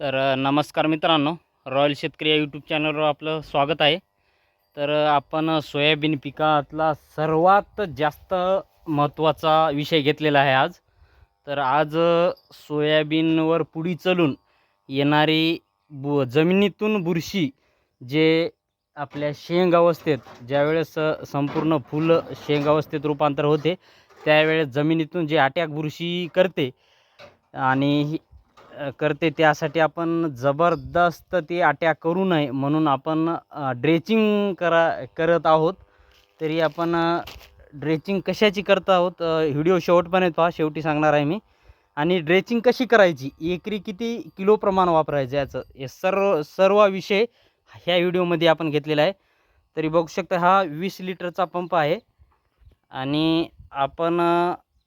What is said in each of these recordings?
तर नमस्कार मित्रांनो. रॉयल शेतकरी या यूट्यूब चॅनलवर आपलं स्वागत आहे. तर आपण सोयाबीन पिकातला सर्वात जास्त महत्त्वाचा विषय घेतलेला आहे आज. तर आज सोयाबीनवर पुढी चलून येणारी बु जमिनीतून बुरशी जे आपल्या शेंग अवस्थेत ज्यावेळेस संपूर्ण फुल शेंग अवस्थेत रूपांतर होते त्यावेळेस जमिनीतून जे अटॅक बुरशी करते आणि करते त्यासाठी आपण जबरदस्त ते अटॅक करू नये म्हणून आपण ड्रेचिंग करा करत आहोत. तरी आपण ड्रेचिंग कशाची करत आहोत? व्हिडिओ शेवटपर्यंत पहा शेवटी सांगणार आहे मी. आणि ड्रेचिंग कशी करायची? एकरी किती किलो प्रमाण वापरायचं याचं? हे सर्व सर्व विषय ह्या व्हिडिओमध्ये आपण घेतलेला आहे. तरी बघू शकता हा वीस लिटरचा पंप आहे. आणि आपण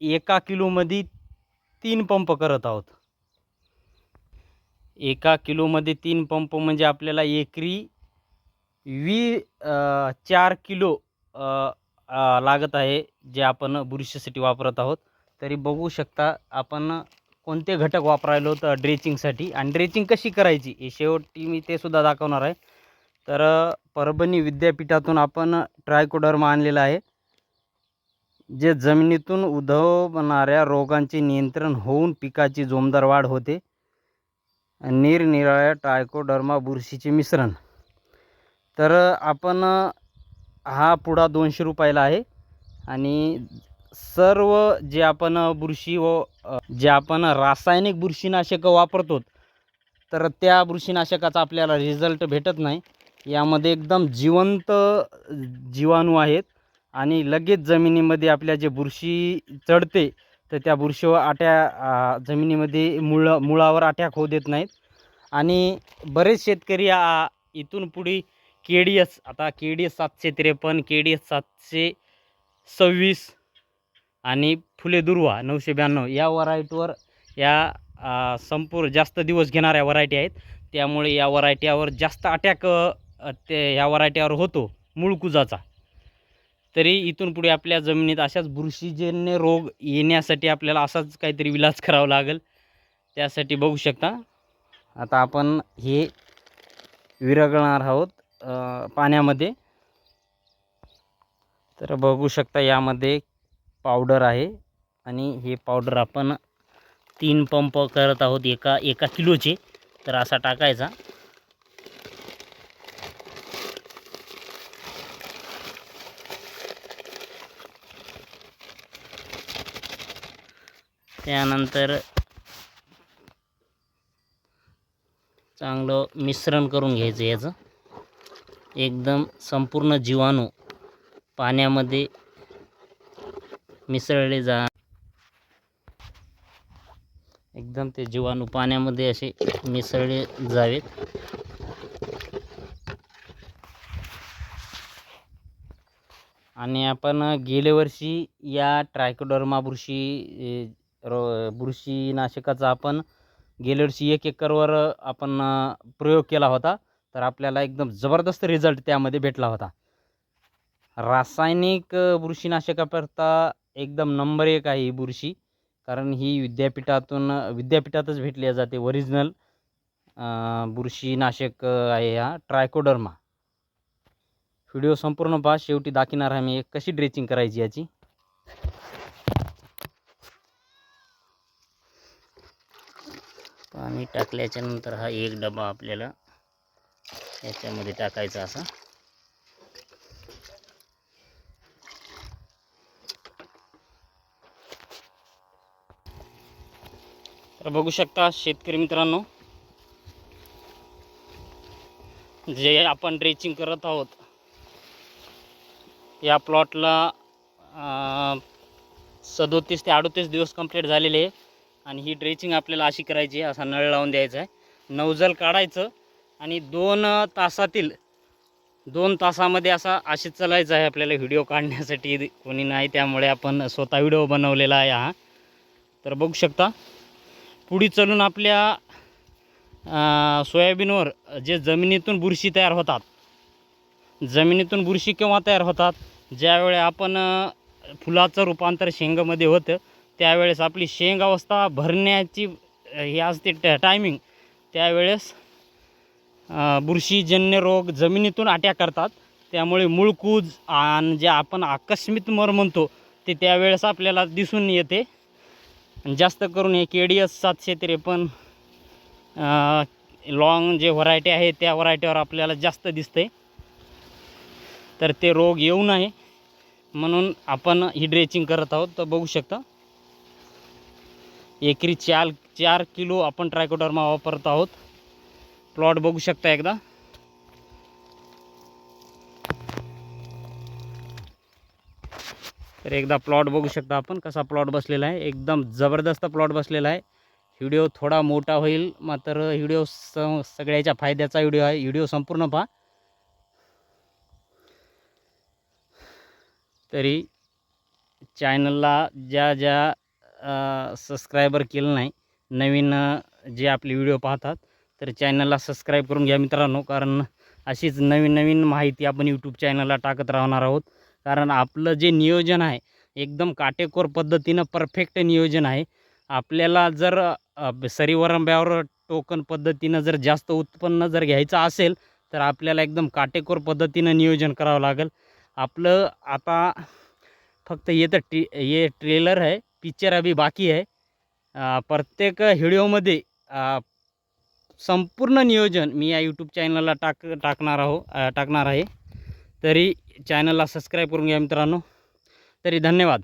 एका किलोमध्ये तीन पंप करत आहोत. एका किलोमध्ये तीन पंप म्हणजे आपल्याला एकरी वी चार किलो लागत आहे जे आपण बुरशीसाठी वापरत आहोत. तरी बघू शकता आपण कोणते घटक वापरायलो तर ड्रेचिंगसाठी आणि ड्रेचिंग कशी करायची हे शेवटी मी ते सुद्धा दाखवणार आहे. तर परभणी विद्यापीठातून आपण ट्रायकोडर्मा आणलेला आहे जे जमिनीतून उद्भवणाऱ्या रोगांचे नियंत्रण होऊन पिकाची जोमदार वाढ होते. निरनिराळ्या ट्रायकोडर्मा बुरशीचे मिश्रण. तर आपण हा पुडा दोनशे रुपयाला आहे. आणि सर्व जे आपण बुरशी व जे आपण रासायनिक बुरशीनाशकं वापरतो तर त्या बुरशीनाशकाचा आपल्याला रिझल्ट भेटत नाही. यामध्ये एकदम जिवंत जीवाणू आहेत. आणि लगेच जमिनीमध्ये आपल्या जे बुरशी चढते तर त्या बुरशीवर आट्या जमिनीमध्ये मुळ मुळावर अटॅक होऊ देत नाहीत. आणि बरेच शेतकरी इथून पुढे के डी एस आता के डी एस सातशे त्रेपन्न के डी एस सातशे सव्वीस आणि फुले दुर्वा नऊशे ब्याण्णव या व्हरायटीवर या संपूर्ण जास्त दिवस घेणाऱ्या व्हरायटी आहेत. त्यामुळे या व्हरायटीवर जास्त अटॅक ते ह्या व्हरायटीवर होतो मूळकुजाचा तरी इथून पुढे आपल्या जमिनीत अशाच बुरशीजन्य रोग येण्यासाठी आपल्याला असाच काहीतरी विलाज करावा लागेल. त्यासाठी बघू शकता. आता आपण हे विरगणार आहोत पाण्यामध्ये. तर बघू शकता यामध्ये पावडर आहे आणि हे पावडर आपण तीन पंप करत आहोत एका एका किलोचे. तर असा टाकायचा. त्यानंतर चांगलं मिश्रण करून घ्यायचं याचं. एकदम संपूर्ण जीवाणू पाण्यामध्ये मिसळले जा एकदम ते जीवाणू पाण्यामध्ये असे मिसळले जावेत. आणि आपण गेल्या वर्षी या ट्रायकोडर्मा बुरशी रो बुरशीनाशकाचा आपण गेल्या वर्षी एक एकरवर आपण प्रयोग केला होता. तर आपल्याला एकदम जबरदस्त रिझल्ट त्यामध्ये भेटला होता. रासायनिक बुरशीनाशकाकरता एकदम नंबर एक आहे ही बुरशी. कारण ही विद्यापीठातून विद्यापीठातच भेटली जाते. ओरिजिनल बुरशीनाशक आहे हा. ट्रायकोडर्मा व्हिडिओ संपूर्ण पहा. शेवटी दाखिणार आहे मी एक कशी ड्रेचिंग करायची याची. पाणी टाकल्याच्या नंतर हा एक डबा आपल्याला याच्यामध्ये टाकायचा असा. तर बघू शकता शेतकरी मित्रांनो जे आपण ड्रेचिंग करत आहोत या प्लॉटला सदोतीस ते अडोतीस दिवस कंप्लीट झालेले आहे. आणि ही ड्रेचिंग आपल्याला अशी करायची आहे असा नळ लावून द्यायचा आहे. नवजल काढायचं आणि दोन तासातील दोन तासामध्ये असा असे चालायचं आहे आपल्याला व्हिडिओ काढण्यासाठी. कोणी नाही त्यामुळे आपण स्वतः व्हिडिओ बनवलेला आहे हा. तर बघू शकता पुढे चलून आपल्या सोयाबीनवर जे जमिनीतून बुरशी तयार होतात जमिनीतून बुरशी केव्हा तयार होतात? ज्यावेळी आपण फुलाचं रूपांतर शेंगामध्ये होतं त्यावेळेस आपली शेंग अवस्था भरण्याची ही असते ट टायमिंग त्यावेळेस बुरशीजन्य रोग जमिनीतून अटॅक करतात. त्यामुळे मूळकूज आणि जे आपण आकस्मित मर म्हणतो ते त्यावेळेस आपल्याला दिसून येते. जास्त करून हे के डी एस सातशे त्रेपन्न लॉंग जे व्हरायटी आहे त्या व्हरायटीवर आपल्याला जास्त दिसते. तर ते रोग येऊ नये. म्हणून आपण ही ड्रेचिंग करत आहोत. तर बघू शकता एकरी चार चार किलो आपण ट्रायकोडर्मा वापरत आहोत. प्लॉट बघू शकता एकदा. तर एकदा प्लॉट बघू शकता आपण कसा प्लॉट बसलेला आहे. एकदम जबरदस्त प्लॉट बसलेला आहे. व्हिडिओ थोडा मोठा होईल मात्र व्हिडिओ स सगळ्याच्या फायद्याचा व्हिडिओ आहे. व्हिडिओ संपूर्ण पहा. तरी चॅनलला ज्या ज्या सबस्क्रायबर केलं नाही. नवीन जे आपले व्हिडिओ पाहतात तर चॅनलला सबस्क्राईब करून घ्या मित्रांनो. कारण अशीच नवीन नवीन माहिती आपण यूट्यूब चॅनलला टाकत राहणार आहोत. कारण आपलं जे नियोजन आहे एकदम काटेकोर पद्धतीनं परफेक्ट नियोजन आहे. आपल्याला जर सरीवरंब्यावर टोकन पद्धतीनं जर जास्त उत्पन्न जर घ्यायचं असेल तर आपल्याला एकदम काटेकोर पद्धतीनं नियोजन करावं लागेल. आपलं आता फक्त ये तर टी ये ट्रेलर आहे. पिक्चर अभी बाकी आहे प्रत्येक व्हिडिओमध्ये संपूर्ण नियोजन मी या यूट्यूब चॅनलला टाक टाकणार आहो टाकणार आहे. तरी चॅनलला सबस्क्राईब करून घ्या मित्रांनो. तरी धन्यवाद.